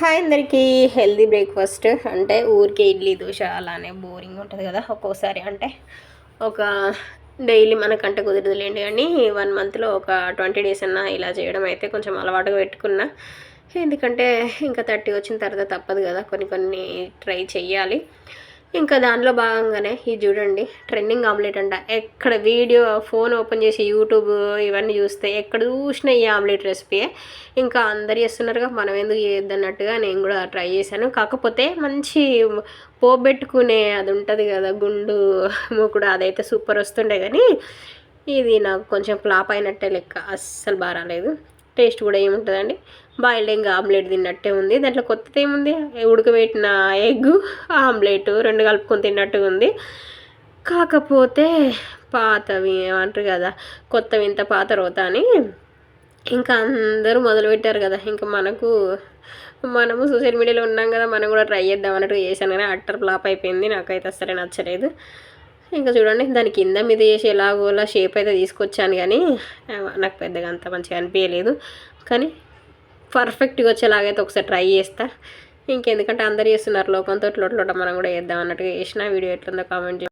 Hi అందరికీ healthy breakfast. అంటే ఊరికే ఇడ్లీ దోశ అలానే బోరింగ్ ఉంటుంది కదా ఒక్కోసారి అంటే ఒక డైలీ మనకంటే కుదరదులేండి. కానీ వన్ మంత్లో ఒక ట్వంటీ డేస్ అన్నా ఇలా చేయడం అయితే కొంచెం అలవాటుగా పెట్టుకున్నా. ఎందుకంటే ఇంకా థర్టీ వచ్చిన తర్వాత తప్పదు కదా కొన్ని కొన్ని ట్రై చేయాలి ఇంకా దానిలో భాగంగానే ఇది చూడండి ట్రెండింగ్ ఆమ్లెట్ అంట. ఎక్కడ వీడియో ఫోన్ ఓపెన్ చేసి యూట్యూబ్ ఇవన్నీ చూస్తే ఎక్కడ చూసినా ఈ ఆమ్లెట్ రెసిపీ ఇంకా అందరు చేస్తున్నారుగా మనం ఎందుకు చేయొద్దన్నట్టుగా నేను కూడా ట్రై చేశాను. కాకపోతే మంచి పోబెట్టుకునే అది ఉంటుంది కదా గుండు మూకుడు అదైతే సూపర్ వస్తుండే కానీ ఇది నాకు కొంచెం ఫ్లాప్ అయినట్టే లెక్క. అస్సలు బాగా రాలేదు టేస్ట్ కూడా ఏముంటుందండి? బాయిల్డ్ ఎగ్ ఆమ్లెట్ తిన్నట్టే ఉంది. దాంట్లో కొత్తది ఏముంది? ఉడకబెట్టిన ఎగ్ ఆమ్లెట్ రెండు కలుపుకొని తిన్నట్టుగా ఉంది. కాకపోతే పాతవి ఏమంటారు కదా కొత్తవి ఇంత పాత రోత అని ఇంకా అందరూ మొదలుపెట్టారు కదా. ఇంకా మనకు మనము సోషల్ మీడియాలో ఉన్నాం కదా మనం కూడా ట్రై చేద్దాం అన్నట్టు చేశాను. కానీ అట్టర్ ఫ్లాప్ అయిపోయింది. నాకైతే అసలే నచ్చలేదు. ఇంకా చూడండి దాని కింద మీద చేసి ఎలాగోలా షేప్ అయితే తీసుకొచ్చాను కానీ నాకు పెద్దగా అంత మంచిగా అనిపించలేదు. కానీ పర్ఫెక్ట్గా వచ్చేలాగైతే ఒకసారి ట్రై చేస్తా. ఇంకెందుకంటే అందరు చేస్తున్నారు లోకంతో లోట్లోట మనం కూడా చేద్దాం అన్నట్టుగా చేసిన. వీడియో ఎట్లుందో కామెంట్